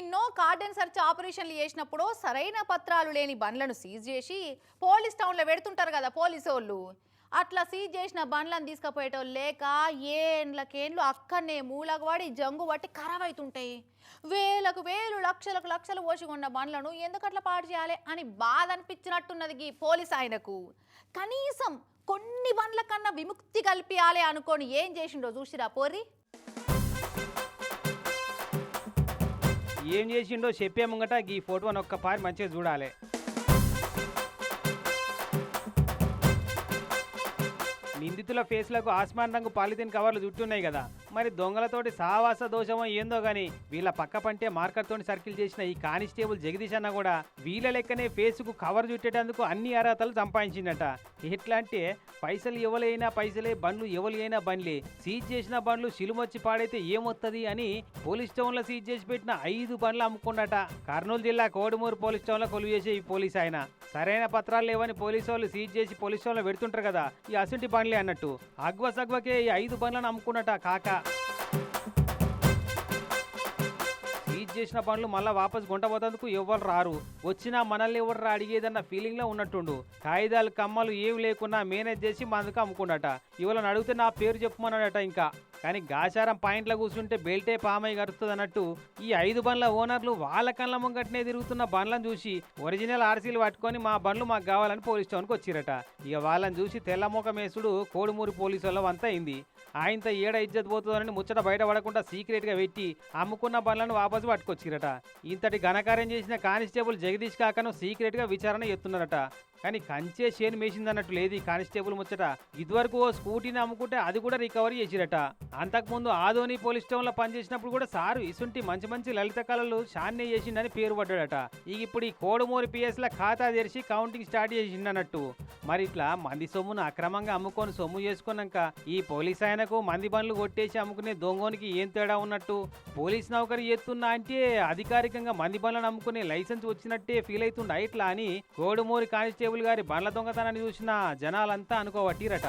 ఎన్నో cordon search ఆపరేషన్లు చేసినప్పుడు సరైన పత్రాలు లేని బండ్లను సీజ్ చేసి పోలీస్ టౌన్లో పెడుతుంటారు కదా పోలీసు వాళ్ళు. అట్లా సీజ్ చేసిన బండ్లను తీసుకుపోయేటోళ్ళు లేక ఏండ్లకేండ్లు అక్కడనే మూలకు పడి జంగు పట్టి ఖరాబ్ అవుతుంటాయి వేలకు వేలు లక్షలకు లక్షలు పోసుకున్న బండ్లను ఎందుకట్లా పాడు చేయాలి అని బాధ అనిపించినట్టున్నది ఈ పోలీస్ ఆయనకు. కనీసం కొన్ని బండ్ల కన్నా విముక్తి కల్పించాలి అనుకొని ఏం చేసిండో చూసిరా పోర్రి? ఏం చేసిండో చెప్పే ముంగట ఈ ఫోటోని ఒక్కపారి మంచిగా చూడాలి. నిందితుల ఫేస్లకు ఆస్మాన్ రంగు పాలిథిన్ కవర్లు చుట్టున్నాయి కదా. మరి దొంగలతోటి సావాస దోషమో ఏందో గాని వీళ్ళ పక్క పంటే మార్కర్ తోటి సర్కిల్ చేసిన ఈ కానిస్టేబుల్ జగదీష్ అన్న కూడా వీళ్ళ లెక్కనే ఫేస్కు కవర్ చుట్టేటందుకు అన్ని అర్హతలు సంపాదించిందట. ఎట్లా అంటే పైసలు ఎవలైనా పైసలే బండ్లు ఎవరు అయినా బండ్లే. సీజ్ చేసిన బండ్లు సిలుమొచ్చి పాడైతే ఏమొత్తది అని పోలీస్ స్టేషన్లో సీజ్ చేసి పెట్టిన ఐదు బండ్లు అమ్ముకున్నట. కర్నూలు జిల్లా కోడుమూరు పోలీస్ స్టేషన్లో కొలువు చేసే ఈ పోలీస్ ఆయన. సరైన పత్రాలు లేవని పోలీసు వాళ్ళు సీజ్ చేసి పోలీస్ స్టేషన్లో పెడుతుంటారు కదా. ఈ అసుంటి బండ్లు అన్నట్టు. అగ్వ సగ్వకే ఈ ఐదు బండ్లను అమ్ముకున్నట కాక. సీజ్ చేసిన పనులు మళ్ళా వాపస్ గుంటపోతందుకు ఎవరు రారు. వచ్చినా మనల్ని ఎవరు రా అడిగేదన్న ఫీలింగ్లో ఉన్నట్టుండు. కాగితాలు కమ్మలు ఏవి లేకున్నా మేనేజ్ చేసి మందుకు అమ్ముకున్నట. ఇవాళ అడిగితే నా పేరు చెప్పుమన్నాడట ఇంకా. కానీ గాచారం పాయింట్లో కూర్చుంటే బెల్టే పామై గడుస్తుంది అన్నట్టు ఈ ఐదు బండ్ల ఓనర్లు వాళ్ళ కళ్ళ ముంగట్నే తిరుగుతున్న బండ్లను చూసి ఒరిజినల్ ఆర్సీలు పట్టుకొని మా బండ్లు మాకు కావాలని పోలీస్ స్టేషన్కి వచ్చిరట. ఇక వాళ్ళని చూసి తెల్లమొక మేసుడు కోడుమూరి పోలీసు వాళ్ళ అంతా అయింది. ఆయనతో ఏడ ఇజ్జత్ పోతుందని ముచ్చట బయట పడకుండా సీక్రెట్గా పెట్టి అమ్ముకున్న బండ్లను వాపసు పట్టుకొచ్చిరట. ఇంతటి ఘనకార్యం చేసిన కానిస్టేబుల్ జగదీష్ కాకను సీక్రెట్గా విచారణ ఎత్తున్నారట కానీ కంచే చేను మేసిందన్నట్టు లేదు ఈ కానిస్టేబుల్ ముచ్చట. ఇదివరకు ఓ స్కూటీని అమ్ముకుంటే అది కూడా రికవరీ చేసిరట. అంతకుముందు ఆదోని పోలీస్ స్టేషన్లో పనిచేసినప్పుడు కూడా సారు ఇసుంటి మంచి మంచి లలిత కళలు షాన్నే చేసిండని పేరు పడ్డాడట. ఇక ఇప్పుడు ఈ కోడుమూరి పిఎస్ల ఖాతా తెరిచి కౌంటింగ్ స్టార్ట్ చేసిండన్నట్టు. మరి ఇట్లా మంది సొమ్మును అక్రమంగా అమ్ముకొని సొమ్ము చేసుకున్నాక ఈ పోలీస్ ఆయనకు మంది బండ్లు కొట్టేసి అమ్ముకునే దొంగోనికి ఏం తేడా ఉన్నట్టు? పోలీస్ నౌకరి ఎత్తున్నా అంటే అధికారికంగా మంది బండ్లను అమ్ముకునే లైసెన్స్ వచ్చినట్టే ఫీల్ అవుతుండ ఇట్లా అని కోడుమూరి కానిస్టేబుల్ గారి బండ్ల దొంగతనాన్ని చూసిన జనాలంతా అనుకోవట్టిరట.